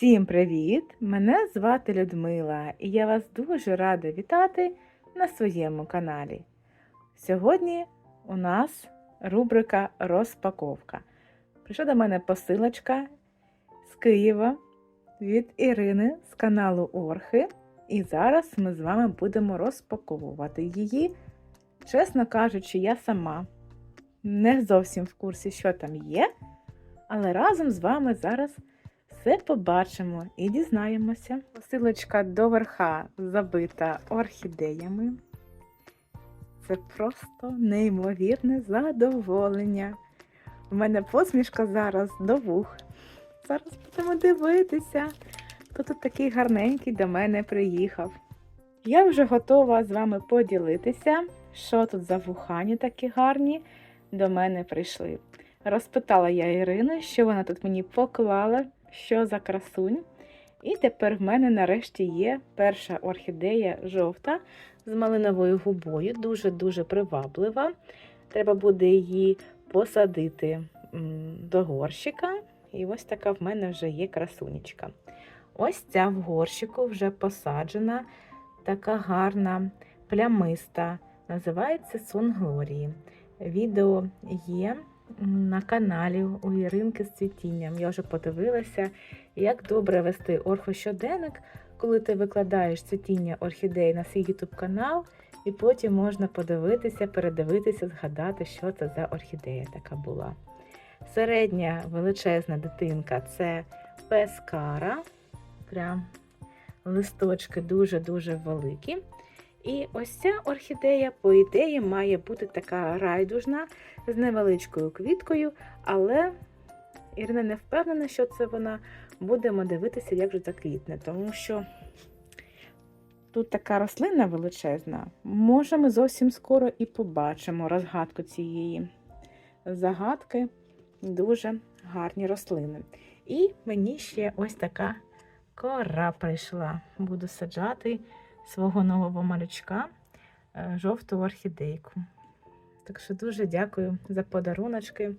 Всім привіт! Мене звати Людмила і я вас дуже рада вітати на своєму каналі. Сьогодні у нас рубрика Розпаковка. Прийшла до мене посилочка з Києва від Ірини з каналу Орхи. І зараз ми з вами будемо розпаковувати її. Чесно кажучи, я сама не зовсім в курсі, що там є, але разом з вами зараз все побачимо і дізнаємося. Посилочка до верха забита орхідеями. Це просто неймовірне задоволення. У мене посмішка зараз до вух. Зараз будемо дивитися. Хто тут такий гарненький до мене приїхав. Я вже готова з вами поділитися, що тут за вухані такі гарні до мене прийшли. Розпитала я Ірину, що вона тут мені поклала, що за красунь. І тепер в мене нарешті є перша орхідея жовта з малиновою губою, дуже-дуже приваблива. Треба буде її посадити до горщика. І ось така в мене вже є красунечка. Ось ця в горщику вже посаджена, така гарна, плямиста. Називається Сон Глорії. Відео є на каналі у Іринки з цвітінням. Я вже подивилася, як добре вести орхощоденник, коли ти викладаєш цвітіння орхідей на свій YouTube канал, і потім можна подивитися, передивитися, згадати, що це за орхідея така була. Середня величезна дитинка це пескара. Прям листочки дуже-дуже великі. І ось ця орхідея, по ідеї, має бути така райдужна з невеличкою квіткою, але Ірина не впевнена, що це вона. Будемо дивитися, як же заквітне, тому що тут така рослина величезна. Може, ми зовсім скоро і побачимо розгадку цієї загадки. Дуже гарні рослини. І мені ще ось така кора прийшла. Буду саджати свого нового малючка е, жовту орхідейку. Так що дуже дякую за подаруночки.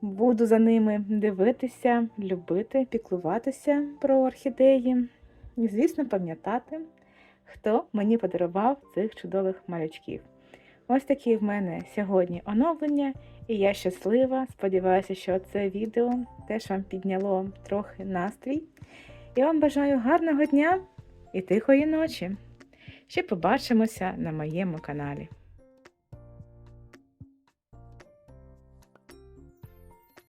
Буду за ними дивитися, любити, піклуватися про орхідеї. І, звісно, пам'ятати, хто мені подарував цих чудових малючків. Ось такі в мене сьогодні оновлення, і я щаслива. Сподіваюся, що це відео теж вам підняло трохи настрій. Я вам бажаю гарного дня і тихої ночі. Ще побачимося на моєму каналі.